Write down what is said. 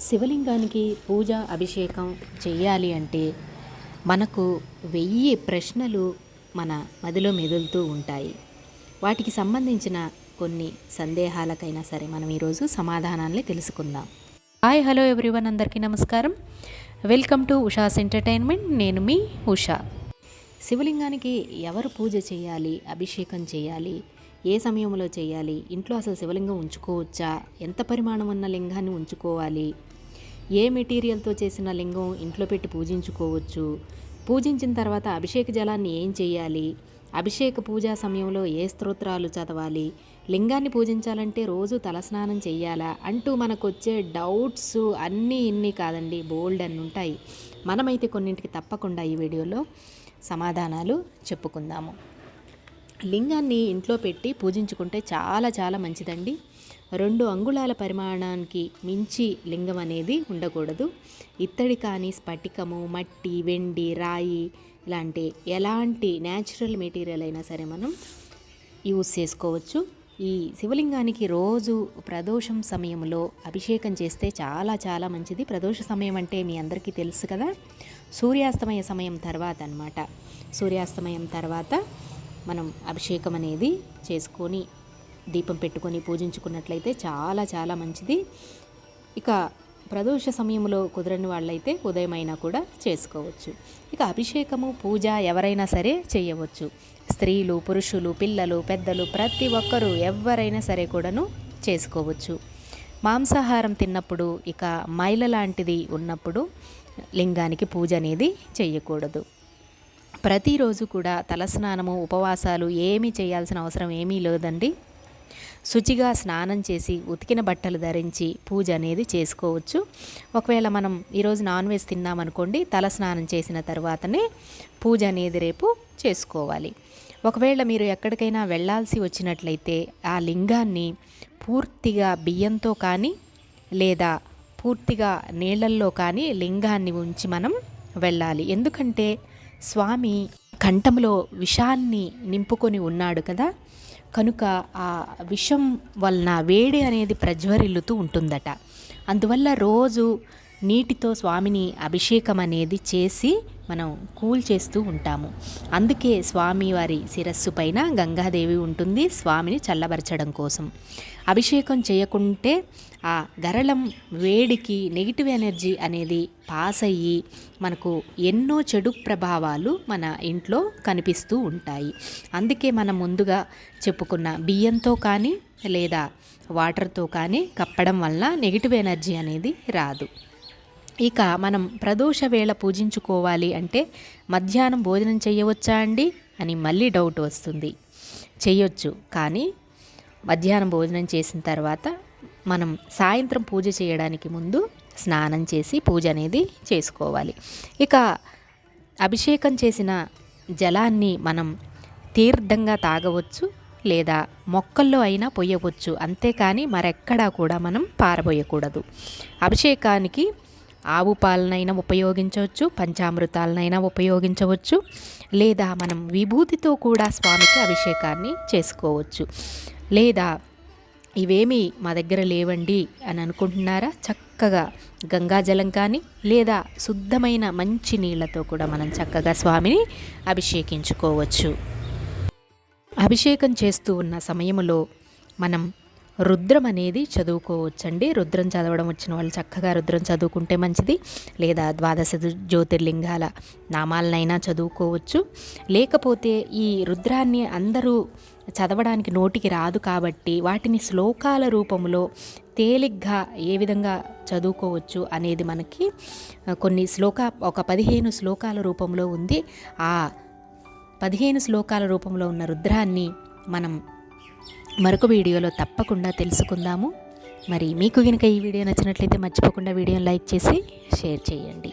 శివలింగానికి పూజ అభిషేకం చెయ్యాలి అంటే మనకు వెయ్యి ప్రశ్నలు మన మదిలో మెదులుతూ ఉంటాయి. వాటికి సంబంధించిన కొన్ని సందేహాలకైనా సరే మనం ఈరోజు సమాధానాన్ని తెలుసుకుందాం. హాయ్ హలో ఎవ్రీవన్ అందరికీ నమస్కారం. Welcome to Usha's entertainment. నేను మీ ఉషా. శివలింగానికి ఎవరు పూజ చేయాలి అభిషేకం చేయాలి ఏ సమయంలో చేయాలి? ఇంట్లో అసలు శివలింగం ఉంచుకోవచ్చా? ఎంత పరిమాణం ఉన్న లింగాన్ని ఉంచుకోవాలి? ఏ మెటీరియల్తో చేసిన లింగం ఇంట్లో పెట్టి పూజించుకోవచ్చు? పూజించిన తర్వాత అభిషేక జలాన్ని ఏం చేయాలి? అభిషేక పూజా సమయంలో ఏ స్తోత్రాలు చదవాలి? లింగాన్ని పూజించాలంటే రోజు తలస్నానం చేయాలా? అంటూ మనకు వచ్చే డౌట్స్ అన్నీ ఇన్ని కాదండి. బోల్డ్ అన్ని ఉంటాయి. మనమైతే కొన్నింటికి తప్పకుండా ఈ వీడియోలో సమాధానాలు చెప్పుకుందాము. లింగాన్ని ఇంట్లో పెట్టి పూజించుకుంటే చాలా చాలా మంచిదండి. రెండు అంగుళాల పరిమాణానికి మించి లింగం అనేది ఉండకూడదు. ఇత్తడి కానీ స్ఫటికము మట్టి వెండి రాయి ఇలాంటి ఎలాంటి న్యాచురల్ మెటీరియల్ అయినా సరే మనం యూస్ చేసుకోవచ్చు. ఈ శివలింగానికి రోజు ప్రదోషం సమయంలో అభిషేకం చేస్తే చాలా చాలా మంచిది. ప్రదోష సమయం అంటే మీ అందరికీ తెలుసు కదా. సూర్యాస్తమయ సమయం తర్వాత అన్నమాట. సూర్యాస్తమయం తర్వాత మనం అభిషేకం అనేది చేసుకొని దీపం పెట్టుకొని పూజించుకున్నట్లయితే చాలా చాలా మంచిది. ఇక ప్రదోష సమయంలో కుదరని వాళ్ళైతే ఉదయమైనా కూడా చేసుకోవచ్చు. ఇక అభిషేకము పూజ ఎవరైనా సరే చేయవచ్చు. స్త్రీలు పురుషులు పిల్లలు పెద్దలు ప్రతి ఒక్కరూ ఎవరైనా సరే కూడాను చేసుకోవచ్చు. మాంసాహారం తిన్నప్పుడు ఇక మైల లాంటిది ఉన్నప్పుడు లింగానికి పూజ అనేది చేయకూడదు. ప్రతిరోజు కూడా తలస్నానము ఉపవాసాలు ఏమీ చేయాల్సిన అవసరం ఏమీ లేదండి. శుచిగా స్నానం చేసి ఉతికిన బట్టలు ధరించి పూజ అనేది చేసుకోవచ్చు. ఒకవేళ మనం ఈరోజు నాన్ వెజ్ తిన్నామనుకోండి తల స్నానం చేసిన తర్వాతనే పూజ అనేది రేపు చేసుకోవాలి. ఒకవేళ మీరు ఎక్కడికైనా వెళ్ళాల్సి వచ్చినట్లయితే ఆ లింగాన్ని పూర్తిగా బియ్యంతో కానీ లేదా పూర్తిగా నీళ్ళల్లో కానీ లింగాన్ని ఉంచి మనం వెళ్ళాలి. ఎందుకంటే స్వామి కంఠంలో విషాన్ని నింపుకొని ఉన్నాడు కదా. కనుక ఆ విషం వలన వేడి అనేది ప్రజ్వరిల్లుతూ ఉంటుందట. అందువల్ల రోజు నీటితో స్వామిని అభిషేకం అనేది చేసి మనం కూల్ చేస్తూ ఉంటాము. అందుకే స్వామి వారి శిరస్సు పైన గంగాదేవి ఉంటుంది స్వామిని చల్లబరచడం కోసం. అభిషేకం చేయకుంటే ఆ గరళం వేడికి నెగిటివ్ ఎనర్జీ అనేది పాస్ అయ్యి మనకు ఎన్నో చెడు ప్రభావాలు మన ఇంట్లో కనిపిస్తూ ఉంటాయి. అందుకే మనం ముందుగా చెప్పుకున్న బియ్యంతో కానీ లేదా వాటర్తో కానీ కప్పడం వలన నెగిటివ్ ఎనర్జీ అనేది రాదు. ఇక మనం ప్రదోష వేళ పూజించుకోవాలి అంటే మధ్యాహ్నం భోజనం చేయవచ్చా అండి? అని మళ్ళీ డౌట్ వస్తుంది. చేయొచ్చు కానీ మధ్యాహ్నం భోజనం చేసిన తర్వాత మనం సాయంత్రం పూజ చేయడానికి ముందు స్నానం చేసి పూజ అనేది చేసుకోవాలి. ఇక అభిషేకం చేసిన జలాన్ని మనం తీర్థంగా తాగవచ్చు లేదా మొక్కల్లో అయినా పొయ్యవచ్చు అంతేకాని మరెక్కడా కూడా మనం పారబోయకూడదు. అభిషేకానికి ఆవు పాలనైనా ఉపయోగించవచ్చు పంచామృతాలనైనా ఉపయోగించవచ్చు లేదా మనం విభూతితో కూడా స్వామికి అభిషేకాన్ని చేసుకోవచ్చు. లేదా ఇవేమీ మా దగ్గర లేవండి అని అనుకుంటున్నారా? చక్కగా గంగాజలం కానీ లేదా శుద్ధమైన మంచి నీళ్ళతో కూడా మనం చక్కగా స్వామిని అభిషేకించుకోవచ్చు. అభిషేకం చేస్తూ ఉన్న సమయంలో మనం రుద్రం అనేది చదువుకోవచ్చండి. రుద్రం చదవడం వచ్చిన వాళ్ళు చక్కగా రుద్రం చదువుకుంటే మంచిది. లేదా ద్వాదశ జ్యోతిర్లింగాల నామాలనైనా చదువుకోవచ్చు. లేకపోతే ఈ రుద్రాన్ని అందరూ చదవడానికి నోటికి రాదు కాబట్టి వాటిని శ్లోకాల రూపంలో తేలిగ్గా ఏ విధంగా చదువుకోవచ్చు అనేది మనకి కొన్ని శ్లోక ఒక పదిహేను శ్లోకాల రూపంలో ఉంది. ఆ పదిహేను శ్లోకాల రూపంలో ఉన్న రుద్రాన్ని మనం మరొక వీడియోలో తప్పకుండా తెలుసుకుందాము. మరి మీకు కనుక ఈ వీడియో నచ్చినట్లయితే మర్చిపోకుండా వీడియోని లైక్ చేసి షేర్ చేయండి.